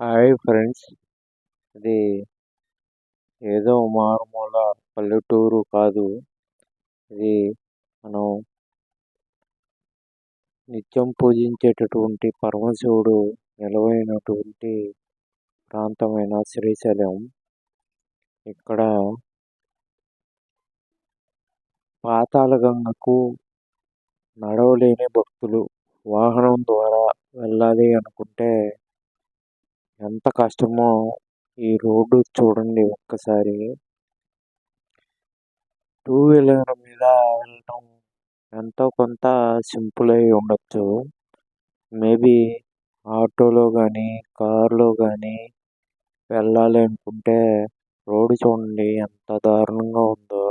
Hi friends. ఇది ఏదో మారుమూల పల్లెటూరు కాదు. ఇది మనం నిత్యం పూజించేటటువంటి పరమశివుడు నిలవైనటువంటి ప్రాంతమైన శ్రీశైలం. ఇక్కడ పాతాళగంగకు నడవలేని భక్తులు వాహనం ద్వారా వెళ్ళాలి అనుకుంటే ఎంత కష్టమో ఈ రోడ్డు చూడండి ఒక్కసారి. టూ వీలర్ మీద వెళ్ళటం ఎంతో కొంత సింపుల్ అయి ఉండొచ్చు. మేబీ ఆటోలో కానీ కారులో కానీ వెళ్ళాలి అనుకుంటే రోడ్డు చూడండి ఎంత దారుణంగా ఉందో.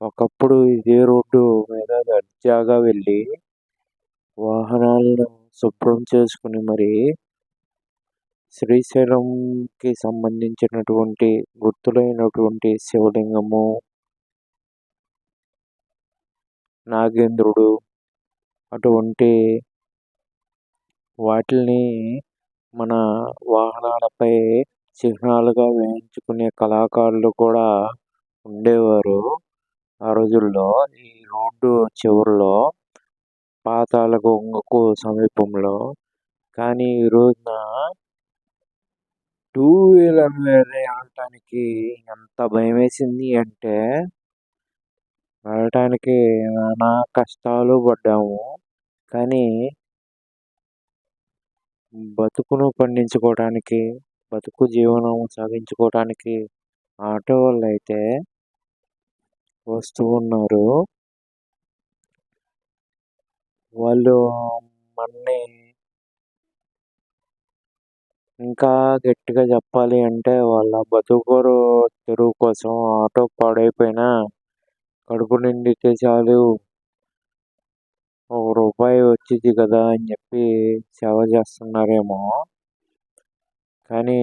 ఒకప్పుడు ఇదే రోడ్డు మీద దర్జాగా వెళ్ళి వాహనాలను శుభ్రం చేసుకుని మరి శ్రీశైలంకి సంబంధించినటువంటి గుర్తులైనటువంటి శివలింగము నాగేంద్రుడు అటువంటి వాటిని మన వాహనాలపై చిహ్నాలుగా వేయించుకునే కళాకారులు కూడా ఉండేవారు. ఆ రోజుల్లో ఈ రోడ్డు చివరిలో పాతాళ గంగకు సమీపంలో. కానీ ఈ రోజున టూ వీలర్ మీద వెళ్ళటానికి ఎంత భయం వేసింది అంటే వెళ్ళటానికి నానా కష్టాలు పడ్డాము. కానీ బతుకును పండించుకోవడానికి బతుకు జీవనం సాధించుకోవటానికి ఆటో వాళ్ళు అయితే వస్తూ ఉన్నారు. వాళ్ళు మనని ఇంకా గట్టిగా చెప్పాలి అంటే వాళ్ళ బతుకురు తెరువు కోసం ఆటో పాడైపోయినా కడుపు నిండితే చాలు. ఒక రూపాయి వచ్చింది కదా అని చెప్పి సేవ చేస్తున్నారేమో. కానీ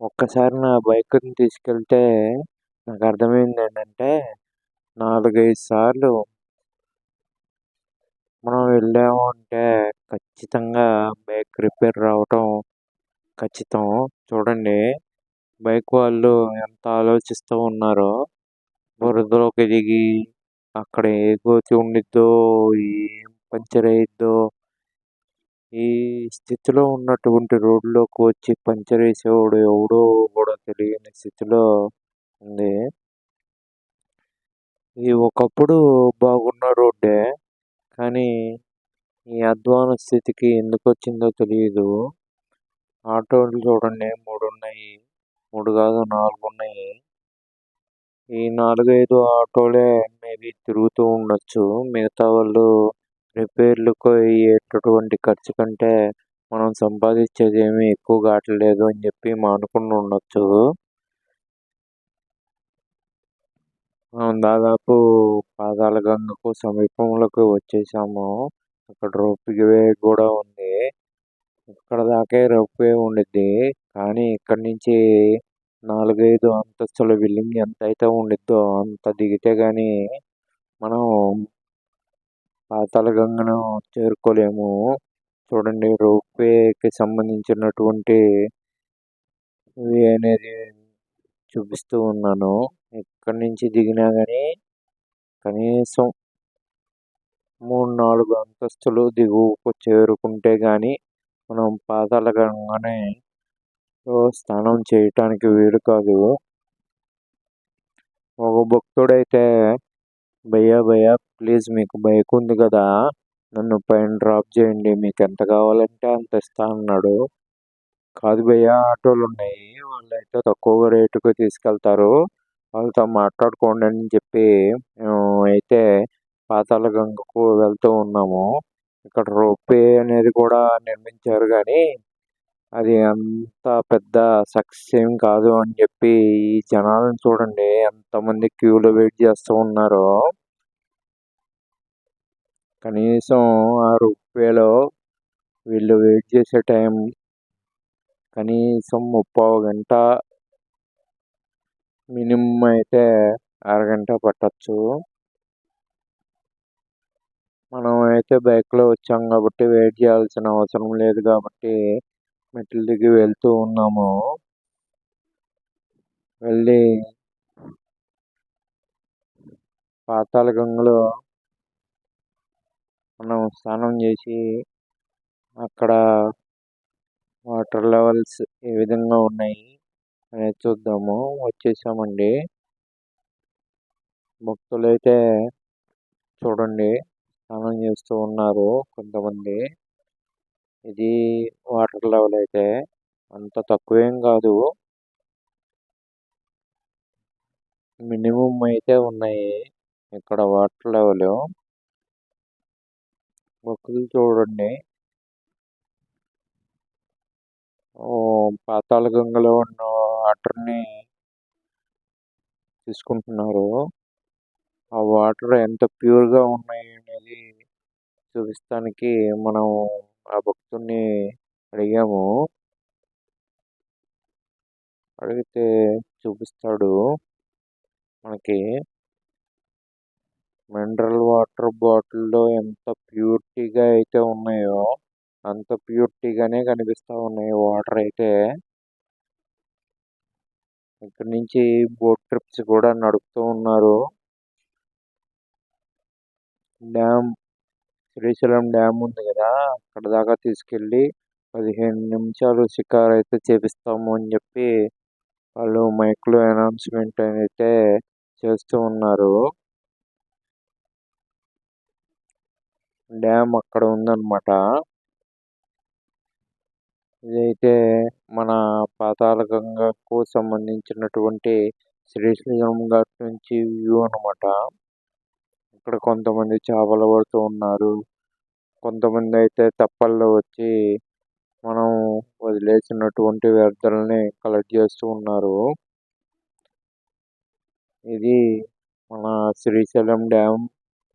ఒక్కసారి నా బైక్ని తీసుకెళ్తే నాకు అర్థమైంది ఏంటంటే నాలుగైదు సార్లు మనం వెళ్ళాము అంటే ఖచ్చితంగా రిపేర్ రావటం ఖచ్చితం. చూడండి బైక్ వాళ్ళు ఎంత ఆలోచిస్తూ ఉన్నారో. బురదలోకి దిగి అక్కడ ఏ గోతి ఉండిద్దో ఏం పంచర్ అయిద్దో. ఈ స్థితిలో ఉన్నటువంటి రోడ్లోకి వచ్చి పంచర్ వేసేవాడు ఎవడో కూడా తెలియని స్థితిలో ఉంది. ఇది ఒకప్పుడు బాగున్న రోడ్డే కానీ ఈ అధ్వాన స్థితికి ఎందుకు వచ్చిందో తెలియదు ఆటోలు చూడండి. మూడు ఉన్నాయి మూడు కాదు నాలుగు ఉన్నాయి ఈ నాలుగైదు ఆటోలే మేబీ తిరుగుతూ ఉండొచ్చు. మిగతా వాళ్ళు రిపేర్లకు అయ్యేటటువంటి ఖర్చు కంటే మనం సంపాదించేది ఏమీ ఎక్కువ కావట్లేదు అని చెప్పి మానుకుని ఉండొచ్చు. మనం దాదాపు పాదాల గంగకు సమీపంలోకి వచ్చేసాము. అక్కడ రోప్ వే కూడా ఉంది. ఇక్కడ దాకే రోప్ వే ఉండిద్ది. కానీ ఇక్కడ నుంచి నాలుగైదు అంతస్తుల బిల్డింగ్ ఎంత అయితే ఉండిద్దో అంత దిగితే కానీ మనం పాతాళ గంగను చేరుకోలేము. చూడండి రోప్ వేకి సంబంధించినటువంటి వే అనేది చూపిస్తూ ఉన్నాను. ఇక్కడి నుంచి దిగినా కానీ కనీసం మూడు నాలుగు అంతస్తులు దిగువకు చేరుకుంటే కానీ మనం పాతాళ గంగని స్నానం చేయటానికి వీలు కాదు. ఒక భక్తుడైతే భయ్యా భయ్యా ప్లీజ్ మీకు బైక్ ఉంది కదా నన్ను పైన డ్రాప్ చేయండి మీకు ఎంత కావాలంటే అంత ఇస్తా అన్నాడు. కాదు భయ్యా ఆటోలు ఉన్నాయి వాళ్ళు అయితే తక్కువ రేటుకి తీసుకెళ్తారు. వాళ్ళతో మాట్లాడుకోండి అని చెప్పి మేము అయితే పాతాళ గంగకు వెళ్తూ ఉన్నాము. ఇక్కడ రోప్వే అనేది కూడా నిర్మించారు కానీ అది అంత పెద్ద సక్సెస్ ఏం కాదు అని చెప్పి ఈ జనాలను చూడండి ఎంతమంది క్యూలో వెయిట్ చేస్తూ ఉన్నారో. కనీసం ఆ రూపేలో వీళ్ళు వెయిట్ చేసే టైం కనీసం ముప్పై గంట మినిమం అయితే అరగంట పట్టచ్చు. మనం అయితే బైక్లో వచ్చాం కాబట్టి వెయిట్ చేయాల్సిన అవసరం లేదు కాబట్టి మెట్ల దిగి వెళ్తూ ఉన్నాము. వెళ్ళి పాతాళ గంగలో మనం స్నానం చేసి అక్కడ వాటర్ లెవెల్స్ ఏ విధంగా ఉన్నాయి అనేది చూద్దాము. వచ్చేసామండి. భక్తులైతే చూడండి. స్నానం చేస్తూ ఉన్నారు కొంతమంది. ఇది వాటర్ లెవెల్ అయితే అంత తక్కువేం కాదు. మినిమం అయితే ఉన్నాయి ఇక్కడ వాటర్ లెవెల్. మొక్కలు చూడండి. ఓ పాతాళ గంగలో ఉన్న వాటర్ని తీసుకుంటున్నారు. ఆ వాటర్ ఎంత ప్యూర్గా ఉన్నాయి అని చూపిస్తానికి మనం ఆ భక్తుడిని అడిగాము. అడిగితే చూపిస్తాడు మనకి. మినరల్ వాటర్ బాటిల్లో ఎంత ప్యూరిటీగా అయితే ఉన్నాయో అంత ప్యూరిటీగానే కనిపిస్తూ ఉన్నాయి వాటర్ అయితే. ఇక్కడ నుంచి బోట్ ట్రిప్స్ కూడా నడుపుతూ ఉన్నారు. డ్యామ్ శ్రీశైలం డ్యామ్ ఉంది కదా అక్కడ దాకా తీసుకెళ్ళి పదిహేను నిమిషాలు షికారు అయితే చేపిస్తాము అని చెప్పి వాళ్ళు మైక్లో అనౌన్స్మెంట్ అయితే చేస్తూ ఉన్నారు. డ్యామ్ అక్కడ ఉందన్నమాట. ఇదైతే మన పాతాళ గంగకు సంబంధించినటువంటి శ్రీశైలం ఘాట్ నుంచి వ్యూ అన్నమాట. ఇక్కడ కొంతమంది చేపలు పడుతూ ఉన్నారు. కొంతమంది అయితే తెప్పల్లో వచ్చి మనం వదిలేసినటువంటి వ్యర్థాలని కలెక్ట్ చేస్తూ ఉన్నారు. ఇది మన శ్రీశైలం డ్యామ్